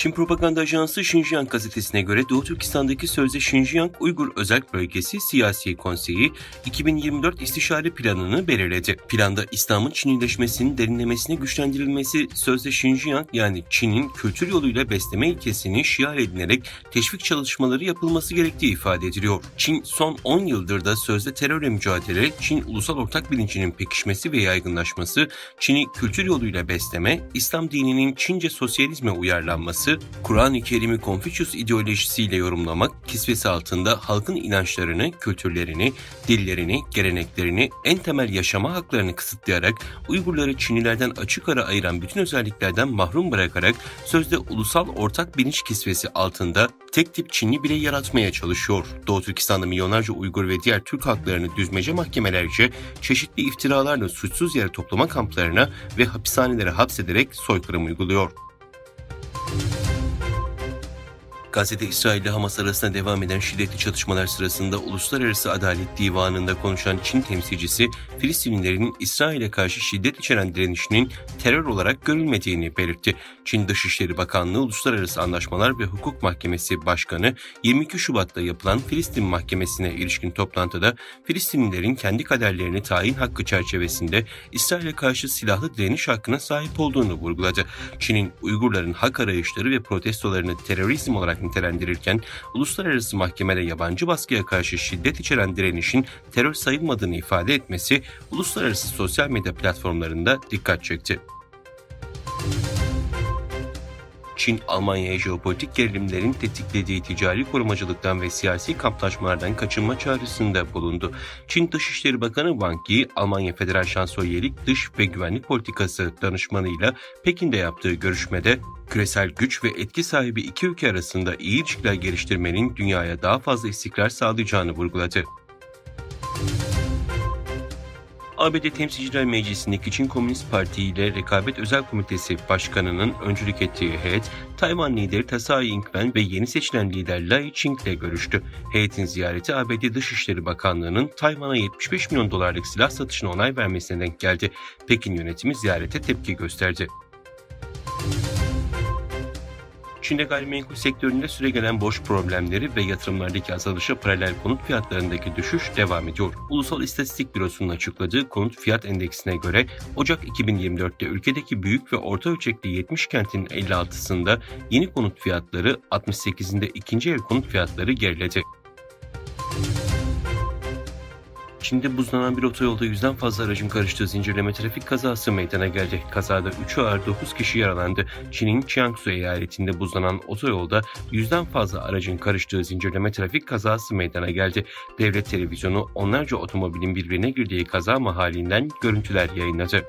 Çin Propaganda Ajansı Xinjiang gazetesine göre Doğu Türkistan'daki sözde Xinjiang Uygur Özel Bölgesi Siyasi Konseyi 2024 istişare planını belirledi. Planda İslam'ın Çinileşmesinin derinlemesine güçlendirilmesi sözde Xinjiang yani Çin'in kültür yoluyla besleme ilkesini şiar edinerek teşvik çalışmaları yapılması gerektiği ifade ediliyor. Çin son 10 yıldır da sözde terörle mücadele, Çin ulusal ortak bilincinin pekişmesi ve yaygınlaşması, Çin'i kültür yoluyla besleme, İslam dininin Çince sosyalizme uyarlanması, Kur'an-ı Kerim'i Konfüçyüs ideolojisiyle yorumlamak, kisvesi altında halkın inançlarını, kültürlerini, dillerini, geleneklerini, en temel yaşama haklarını kısıtlayarak Uygurları Çinlilerden açık ara ayıran bütün özelliklerden mahrum bırakarak sözde ulusal ortak bilinç kisvesi altında tek tip Çinli birey yaratmaya çalışıyor. Doğu Türkistan'da milyonlarca Uygur ve diğer Türk halklarını düzmece mahkemelerce çeşitli iftiralarla suçsuz yere toplama kamplarına ve hapishanelere hapsederek soykırım uyguluyor. Gazze'de İsrail ile Hamas arasında devam eden şiddetli çatışmalar sırasında Uluslararası Adalet Divanı'nda konuşan Çin temsilcisi, Filistinlilerin İsrail'e karşı şiddet içeren direnişinin terör olarak görülmediğini belirtti. Çin Dışişleri Bakanlığı Uluslararası Anlaşmalar ve Hukuk Mahkemesi Başkanı 22 Şubat'ta yapılan Filistin Mahkemesi'ne ilişkin toplantıda Filistinlilerin kendi kaderlerini tayin hakkı çerçevesinde İsrail'e karşı silahlı direniş hakkına sahip olduğunu vurguladı. Çin'in Uygurların hak arayışları ve protestolarını terörizm olarak nitelendirirken uluslararası mahkemede yabancı baskıya karşı şiddet içeren direnişin terör sayılmadığını ifade etmesi uluslararası sosyal medya platformlarında dikkat çekti. Çin, Almanya'ya jeopolitik gerilimlerin tetiklediği ticari korumacılıktan ve siyasi kamplaşmalardan kaçınma çağrısında bulundu. Çin Dışişleri Bakanı Wang Yi, Almanya Federal Şansölyelik Dış ve Güvenlik Politikası danışmanıyla Pekin'de yaptığı görüşmede küresel güç ve etki sahibi iki ülke arasında iyi ilişkiler geliştirmenin dünyaya daha fazla istikrar sağlayacağını vurguladı. ABD Temsilciler Meclisi'ndeki Çin Komünist Parti ile Rekabet Özel Komitesi Başkanı'nın öncülük ettiği heyet, Tayvan lideri Tsai Ing-wen ve yeni seçilen lider Lai Ching ile görüştü. Heyetin ziyareti ABD Dışişleri Bakanlığı'nın Tayvan'a 75 milyon dolarlık silah satışına onay vermesine denk geldi. Pekin yönetimi ziyarete tepki gösterdi. Çin'de gayrimenkul sektöründe süregelen borç problemleri ve yatırımlardaki azalışa paralel konut fiyatlarındaki düşüş devam ediyor. Ulusal İstatistik Bürosu'nun açıkladığı konut fiyat endeksine göre Ocak 2024'te ülkedeki büyük ve orta ölçekli 70 kentin 56'sında yeni konut fiyatları, 68'inde ikinci el konut fiyatları geriledi. Çin'de buzlanan bir otoyolda yüzden fazla aracın karıştığı zincirleme trafik kazası meydana geldi. Kazada 3'ü ağır 9 kişi yaralandı. Çin'in Jiangsu eyaletinde buzlanan otoyolda yüzden fazla aracın karıştığı zincirleme trafik kazası meydana geldi. Devlet televizyonu onlarca otomobilin birbirine girdiği kaza mahallinden görüntüler yayınladı.